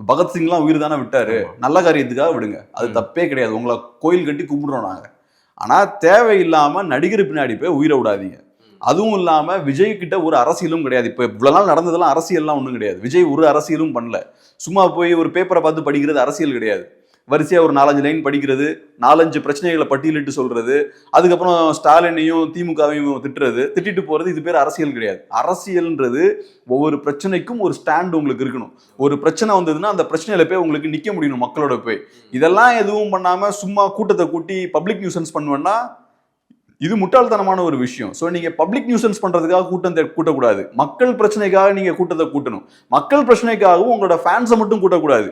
S2: பகத்சிங்லாம் உயிர் தானே விட்டாரு. நல்ல காரியத்துக்காக விடுங்க. அது. தப்பே கிடையாது. உங்களை கோயில் கட்டி கும்பிடுறோம் நாங்க. ஆனா தேவையில்லாம நடிகர் பின்னாடி போய் உயிரை விடாதீங்க. அதுவும் இல்லாமல் விஜய் கிட்ட ஒரு அரசியலும் கிடையாது. இப்போ இவ்வளோ நாள் நடந்ததெல்லாம் அரசியல்லாம் ஒன்றும் கிடையாது. விஜய் ஒரு அரசியலும் பண்ணல. சும்மா போய் ஒரு பேப்பரை பார்த்து படிக்கிறது அரசியல் கிடையாது. வரிசையாக ஒரு நாலஞ்சு லைன் படிக்கிறது நாலஞ்சு பிரச்சனைகளை பட்டியலிட்டு சொல்கிறது அதுக்கப்புறம் ஸ்டாலினையும் திமுகவையும் திட்டுறது திட்டிட்டு போகிறது இது பேர் அரசியல் கிடையாது. அரசியல்ன்றது ஒவ்வொரு பிரச்சனைக்கும் ஒரு ஸ்டாண்ட் உங்களுக்கு இருக்கணும். ஒரு பிரச்சனை வந்ததுன்னா அந்த பிரச்சனையில் போய் உங்களுக்கு நிற்க முடியணும் மக்களோட போய். இதெல்லாம் எதுவும் பண்ணாமல் சும்மா கூட்டத்தை கூட்டி பப்ளிக் நியூசன்ஸ் பண்ணுவேன்னா இது முட்டாள்தனமான ஒரு விஷயம். ஸோ நீங்க பப்ளிக் நியூசன்ஸ் பண்றதுக்காக கூட்டம் கூட்டக்கூடாது. மக்கள் பிரச்சனைக்காக நீங்க கூட்டத்தை கூட்டணும். மக்கள் பிரச்சனைக்காகவும் உங்களோட ஃபேன்ஸை மட்டும் கூட்டக்கூடாது.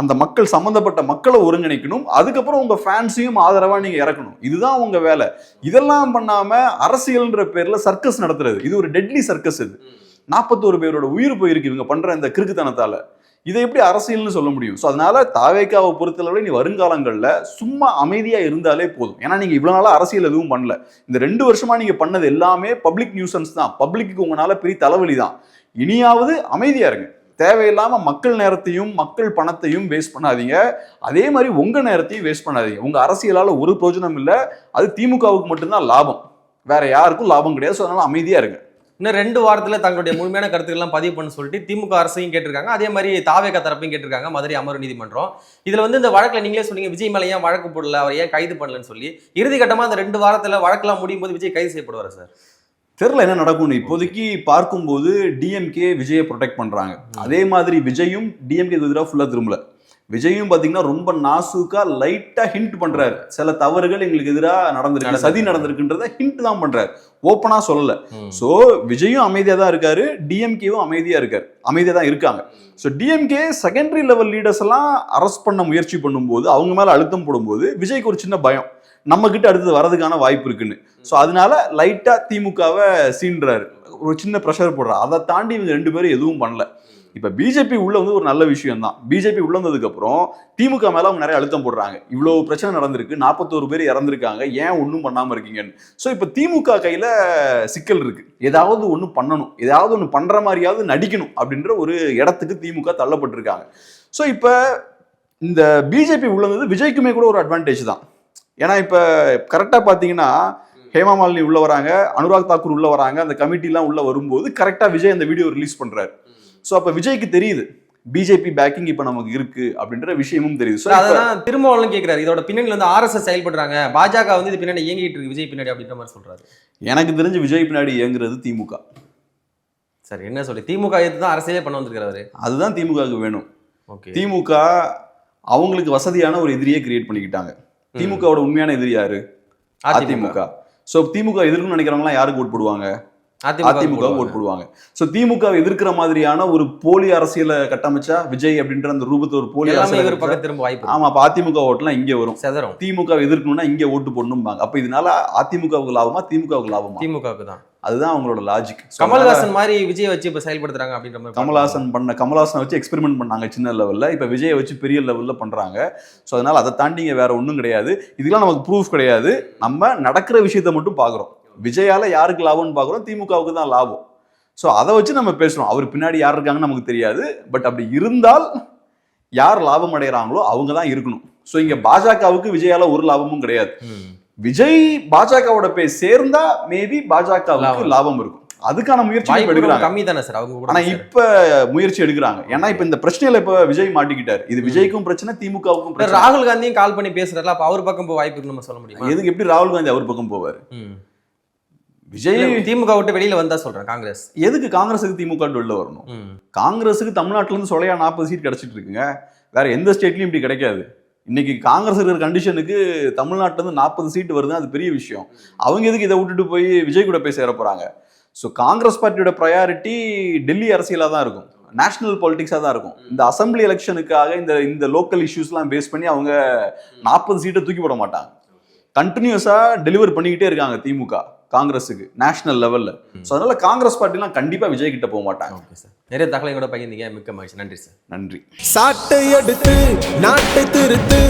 S2: அந்த மக்கள் சம்பந்தப்பட்ட மக்களை ஒருங்கிணைக்கணும். அதுக்கப்புறம் உங்க ஃபேன்ஸையும் ஆதரவா நீங்க இறக்கணும். இதுதான் உங்க வேலை. இதெல்லாம் பண்ணாம அரசியல்ன்ற பேர்ல சர்க்கஸ் நடத்துறது. இது ஒரு டெட்லி சர்க்கஸ் இது. நாற்பத்தோரு பேரோட உயிர் போயிருக்கு இவங்க பண்ற இந்த கிறுக்குத்தனத்தால. இதை எப்படி அரசியல்னு சொல்ல முடியும்? ஸோ அதனால தாவேக்காவை பொறுத்தளவில் நீ வருங்காலங்களில் சும்மா அமைதியாக இருந்தாலே போதும். ஏன்னா நீங்கள் இவ்வளோ நாளாக அரசியல் எதுவும் பண்ணல. இந்த ரெண்டு வருஷமாக நீங்கள் பண்ணது எல்லாமே பப்ளிக் நியூசன்ஸ் தான். பப்ளிக்கு உங்களால் பெரிய தலைவலி தான். இனியாவது அமைதியாக இருங்க. தேவையில்லாமல் மக்கள் நேரத்தையும் மக்கள் பணத்தையும் வேஸ்ட் பண்ணாதீங்க. அதே மாதிரி உங்கள் நேரத்தையும் வேஸ்ட் பண்ணாதீங்க. உங்கள் அரசியலால் ஒரு பிரயோஜனம் இல்லை. அது திமுகவுக்கு மட்டும்தான் லாபம். வேற யாருக்கும் லாபம் கிடையாது. ஸோ அதனால அமைதியாக இருங்க.
S1: இன்னும் ரெண்டு வாரத்துல தங்களுடைய முழுமையான கருத்துக்கள்லாம் பதிவு பண்ண சொல்லிட்டு திமுக அரசையும் கேட்டிருக்காங்க. அதே மாதிரி தாவேக தரப்பையும் கேட்டிருக்காங்க. மதுரை அமர்வு நீதிமன்றம். இதுல வந்து இந்த வழக்குல நீங்களே சொன்னீங்க விஜய் மேல ஏன் வழக்கு போடல அவர் ஏன் கைது பண்ணலன்னு சொல்லி. இறுதி கட்டமா அந்த ரெண்டு வாரத்துல வழக்கெல்லாம் முடியும் போது விஜய் கைது செய்யப்படுவாரா சார்?
S2: தெரியல என்ன நடக்கும்னு இப்போதைக்கு பார்க்கும்போது டிஎம்கே விஜயை ப்ரொடெக்ட் பண்றாங்க. அதே மாதிரி விஜயும் டிஎம்கே எதிராக ஃபுல்லா திரும்பல. விஜயும் பாத்தீங்கன்னா ரொம்ப நாசூக்கா லைட்டா ஹிண்ட் பண்றாரு. சில தவறுகள் எங்களுக்கு எதிராக நடந்திருக்கு. சதி நடந்திருக்குன்றத ஹிண்ட் தான் பண்றாரு. ஓப்பனா சொல்லல. சோ விஜயும் அமைதியா தான் இருக்காரு. டிஎம்கேவும் அமைதியா இருக்காரு. அமைதியா தான் இருக்காங்க. So DMK secondary level leaders எல்லாம் அரெஸ்ட் பண்ண முயற்சி பண்ணும்போது அவங்க மேல அழுத்தம் போடும்போது விஜய்க்கு ஒரு சின்ன பயம். நம்ம கிட்ட அடுத்தது வரதுக்கான வாய்ப்பு இருக்குன்னு. ஸோ அதனால லைட்டா திமுகவை சீன்றாரு ஒரு சின்ன ப்ரெஷர் போடுறாரு. அதை தாண்டி இவங்க ரெண்டு பேரும் எதுவும் பண்ணல. இப்போ பிஜேபி உள்ள வந்து ஒரு நல்ல விஷயம் தான் பிஜேபி உள்ள வந்ததுக்கப்புறம் திமுக மேலே அவங்க நிறைய அழுத்தம் போடுறாங்க. இவ்வளோ பிரச்சனை நடந்திருக்கு. நாற்பத்தோரு பேர் இறந்துருக்காங்க. ஏன் ஒன்றும் பண்ணாமல் இருக்கீங்கன்னு. ஸோ இப்போ திமுக கையில் சிக்கல் இருக்குது ஏதாவது ஒன்று பண்ணணும். ஏதாவது ஒன்று பண்ணுற மாதிரியாவது நடிக்கணும் அப்படின்ற ஒரு இடத்துக்கு திமுக தள்ளப்பட்டிருக்காங்க. ஸோ இப்போ இந்த பிஜேபி உள்ளது விஜய்க்குமே கூட ஒரு அட்வான்டேஜ் தான். ஏன்னா இப்போ கரெக்டாக பார்த்தீங்கன்னா ஹேமா மாலினி உள்ள வராங்க. அனுராக் தாக்கூர் உள்ள வராங்க. அந்த கமிட்டிலாம் உள்ள வரும்போது கரெக்டாக விஜய் அந்த வீடியோ ரிலீஸ் பண்ணுறாரு ஸோ அப்ப விஜய்க்கு தெரியுது பிஜேபி பேக்கிங் இப்ப நமக்கு இருக்கு அப்படின்ற விஷயமும் தெரியுது. ஸோ
S1: அதான் திருமாவளவன் கேட்கிறாரு இதோட பின்னணியில வந்து ஆர்எஸ்எஸ் செயல்படுறாங்க. பாஜக வந்து இது பின்னாடி இயங்கிட்டு இருக்கு விஜய் பின்னாடி அப்படின்ற மாதிரி சொல்றாரு.
S2: எனக்கு தெரிஞ்சு விஜய் பின்னாடி இயங்குறது திமுக.
S1: சரி என்ன சொல்லி திமுக எதிர்த்து தான் அரசியலே பண்ண வந்திருக்காரு
S2: அதுதான் திமுகவுக்கு வேணும்.
S1: ஓகே.
S2: திமுக அவங்களுக்கு வசதியான ஒரு எதிரியை கிரியேட் பண்ணிக்கிட்டாங்க. திமுகவோட உண்மையான எதிரி யாரு? அதிமுக. சோ திமுக எதிர்க்கணும்னு நினைக்கிறவங்க யாருக்கு ஓட் போடுவாங்க?
S1: அதிமுக
S2: ஓட் போடுவாங்க. சோ திமுக எதிர்க்கிற மாதிரியான ஒரு போலி அரசியலை கட்டமைச்சா விஜய் அப்படின்ற அந்த ரூபத்தை ஒரு போலி அரசியலை
S1: பக்கம் திரும்ப வாய்ப்பு.
S2: ஆமா அப்ப அதிமுக ஓட்டுலாம் இங்க வரும்.
S1: செதறும்.
S2: திமுக எதிர்க்கணும்னா இங்க ஓட்டு போடணும்பாங்க. அப்ப இதனால அதிமுகவுக்கு லாபமா திமுகவுக்கு லாபமா?
S1: திமுகவுக்கு தான்.
S2: அதுதான் அவங்களோட லாஜிக்
S1: கமல்ஹாசன் மாதிரி விஜய் வச்சு இப்ப செயல்படுத்துறாங்க அப்படின்ற மாதிரி
S2: கமல்ஹாசன் பண்ண கமல்ஹாசனை வச்சு எக்ஸ்பெரிமெண்ட் பண்ணாங்க சின்ன லெவல்ல இப்ப விஜயை வச்சு பெரிய லெவல்ல பண்றாங்க. ஸோ அதனால அதை தாண்டி இங்க வேற ஒன்றும் கிடையாது. இதெல்லாம் நமக்கு ப்ரூஃப் கிடையாது. நம்ம நடக்கிற விஷயத்த மட்டும் பாக்குறோம் விஜயால யாருக்கு லாபம்னு பாக்குறோம் திமுகவுக்கு தான் லாபம். ஸோ அதை வச்சு நம்ம பேசுறோம். அவர் பின்னாடி யார் இருக்காங்கன்னு நமக்கு தெரியாது. பட் அப்படி இருந்தால் யார் லாபம் அடைகிறாங்களோ அவங்க தான் இருக்கணும். ஸோ இங்க பாஜகவுக்கு விஜயால ஒரு லாபமும் கிடையாது. விஜய் பாஜகவோட போய் சேர்ந்தா மேபி பாஜகவுக்கு
S1: லாபம்.
S2: இருக்கும். அதுக்கான முயற்சி எடுக்கிறாங்க.
S1: கம்மி தானே சார்? அவங்க கூட
S2: ஆனா. இப்ப முயற்சி எடுக்கிறாங்க. ஏன்னா இப்ப இந்த பிரச்சனையில இப்ப விஜய் மாட்டிக்கிட்டாரு. இது விஜய்க்கும் பிரச்சனை திமுகவுக்கும்
S1: ராகுல் காந்தியும் கால் பண்ணி பேசுறாருல அப்ப அவர் பக்கம் போய் வாய்ப்பு நம்ம சொல்ல முடியுமா?
S2: எதுக்கு எப்படி ராகுல் காந்தி அவர் பக்கம் போவாரு. விஜய்
S1: திமுக விட்டு வெளியில வந்தா சொல்றேன் காங்கிரஸ்.
S2: எதுக்கு காங்கிரஸுக்கு திமுக வெளில வரணும். காங்கிரஸுக்கு தமிழ்நாட்டுல இருந்து சொலையா நாற்பது சீட் கிடைச்சிட்டு இருக்குங்க வேற எந்த ஸ்டேட்லயும் இப்படி கிடைக்காது. இன்னைக்கு காங்கிரஸ் இருக்கிற கண்டிஷனுக்கு தமிழ்நாட்டுல இருந்து நாற்பது சீட் வருது அது பெரிய விஷயம். அவங்க எதுக்கு இதை விட்டுட்டு போய் விஜய் கூட போய் சேர போறாங்க? ஸோ காங்கிரஸ் பார்ட்டியோட ப்ரையாரிட்டி டெல்லி அரசியலாக தான் இருக்கும். நேஷனல் பாலிடிக்ஸாக தான் இருக்கும். இந்த அசம்பிளி எலெக்ஷனுக்காக இந்த இந்த லோக்கல் இஷ்யூஸ்லாம் பேஸ் பண்ணி அவங்க நாற்பது சீட்டை தூக்கி போட மாட்டாங்க. கண்டினியூஸாக டெலிவர் பண்ணிக்கிட்டே இருக்காங்க திமுக. காங்கிரஸுக்கு நேஷனல் லெவல்ல ஸோ அதனால காங்கிரஸ் பார்ட்டிலாம் கண்டிப்பாக விஜய் கிட்ட போக மாட்டாங்க.
S1: ஓகே சார் நிறைய தகவலை கூட பகிர்ந்தீங்க. மிக்க மகிழ்ச்சி. நன்றி சார்
S2: நன்றி.
S4: சாட்டை எடுத்து நாட்டை திருத்து.